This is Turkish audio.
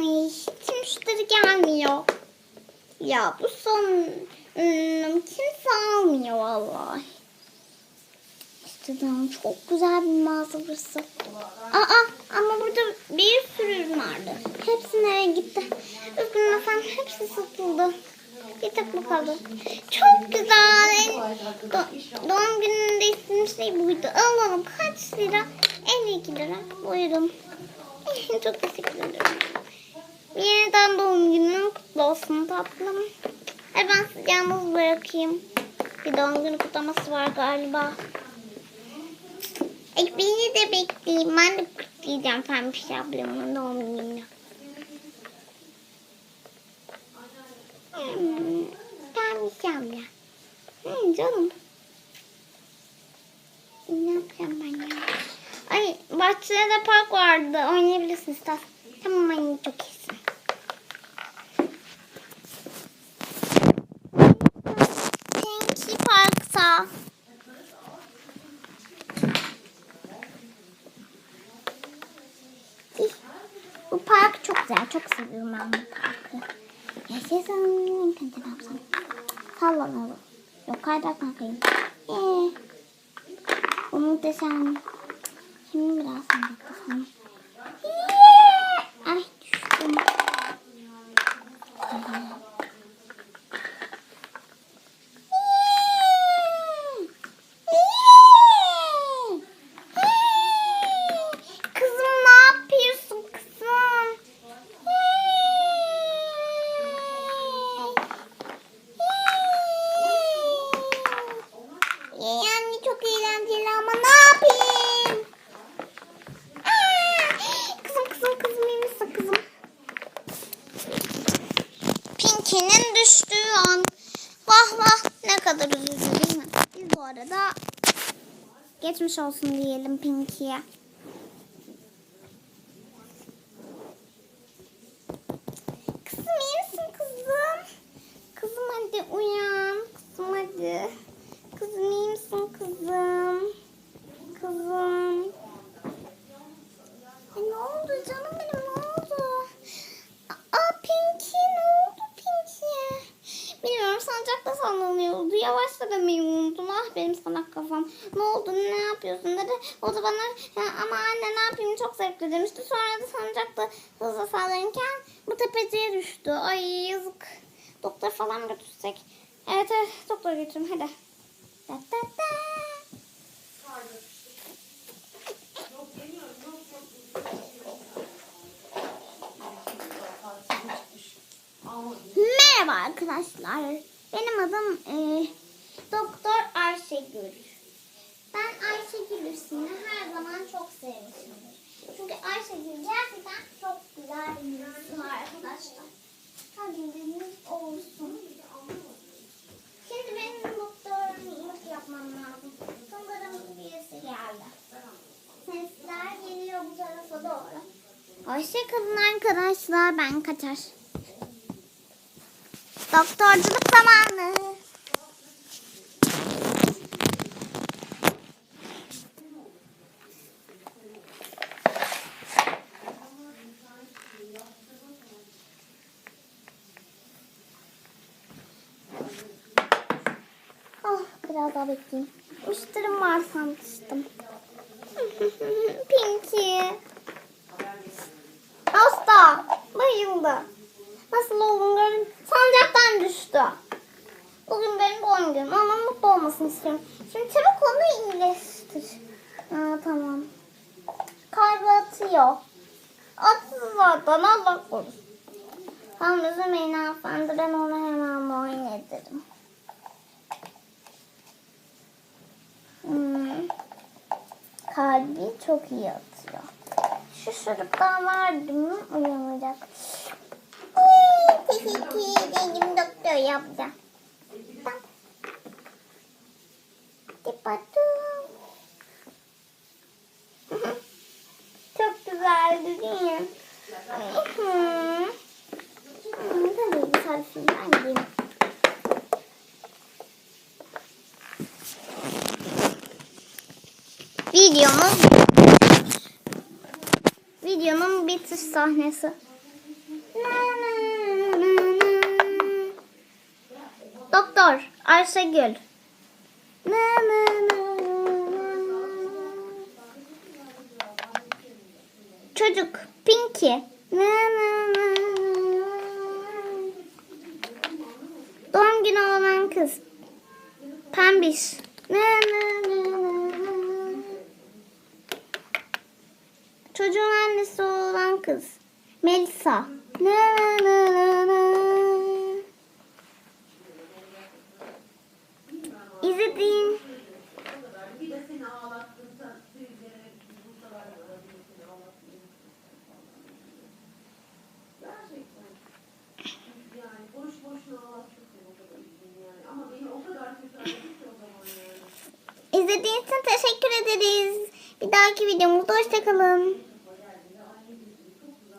Ay hiç müşteri gelmiyor. Ya bu son ürünüm kimse almıyor vallahi. Canım çok güzel bir mağaza burası. Aa ama burada bir sürü ürün vardı. Hepsi nereye gitti? Üzgünüm efendim hepsi satıldı. Bir tek bu kaldı. Çok güzel. Do- doğum gününde istediğim şey buydu. Alalım kaç lira? 52 lira. Buyurun. Çok teşekkür ederim. Yeniden doğum günün kutlu olsun tatlım. E ben sizi yalnız bırakayım. Bir doğum günü kutlaması var galiba. E beni de bekleyin. Ben de kutlayacağım Pembiş ablamın doğum gününü. Hmm, Pembiş abla. Hmm, canım. Ne yapacağım ben ya? Ay bahçede de park vardı. Oynayabilirsin istersen. Tamam anne çok iyisin. Pinky Park'ta. Bu park çok güzel. Çok seviyorum ben bu parkı. Yaşasın. Ne yapsam? Sallanalım. Yok kaydırak bakayım. Ee, bu muhteşem. Şimdi biraz sandıklasam. Ay düştüm. Kızım ne yapıyorsun kızım? Yani çok eğlenceli ama ne yapayım? Kızım kızım kızım iyi misin kızım? Pinky'nin düştüğü an. Vah vah ne kadar üzücü değil mi? Biz bu arada geçmiş olsun diyelim Pinky'ye. Kızım iyi misin kızım? Kızım hadi uyan. Kızım hadi. Kızım iyi misin kızım? Kızım. Ay ne oldu canım benim ne oldu? Aa Pinky ne oldu Pinky? Bilmiyorum sancakta da demeyi unuttum. Ah benim salak kafam. Ne oldu ne yapıyorsun dedi. O da bana "Ya ama anne ne yapayım çok zevkli demişti. Sonra da sancakta hızla sallanırken bu tepeciye düştü. Ay yazık. Doktor falan götürsek. Evet evet doktor götürüm hadi. Da, da, da. Merhaba arkadaşlar. Benim adım e, Doktor Ayşegül. Ben Ayşegül ismini her zaman çok sevmişimdir. Çünkü Ayşegül gerçekten çok güzel bir isim arkadaşlar. Hadi biriniz olsun. Şimdi benim doktorluk yapmam lazım. Sanırım birisi geldi. Sesler geliyor bu tarafa doğru. Hoşçakalın arkadaşlar. Ben kaçar. Doktorculuk zamanı. Biraz daha bekleyeyim. Müşterim var sanmıştım. Pinky. Hasta. Bayıldı. Nasıl oldun görün? Sancaktan düştü. Bugün benim doğum günüm ama mutlu olmasını istiyorum. Şimdi çabuk onu iyileştir. Aa, tamam. Kalbi atıyor. Atsın zaten Allah korusun. Tamam üzülmeyin hanımefendi ben onu hemen muayene ederim. Kalbi çok iyi atıyor. Şu şuruptan verdim mi uyanacak. Uy, Teşekkür ederim doktor yaptı. Tipatum. Çok güzeldi değil mi? Hı. Hı, Tabii bir sarısını ben giyeyim. Videomuz videonun bitiş sahnesi. Doktor Ayşegül. Çocuk Pinky. Doğum günü olan kız. Pembiş. Na, na, na, na. Çocuğun annesi olan kız. Melisa. Na, na, na, na. İzlediğin. İzlediğiniz için teşekkür ederiz. Bir dahaki videomuzda hoşçakalın.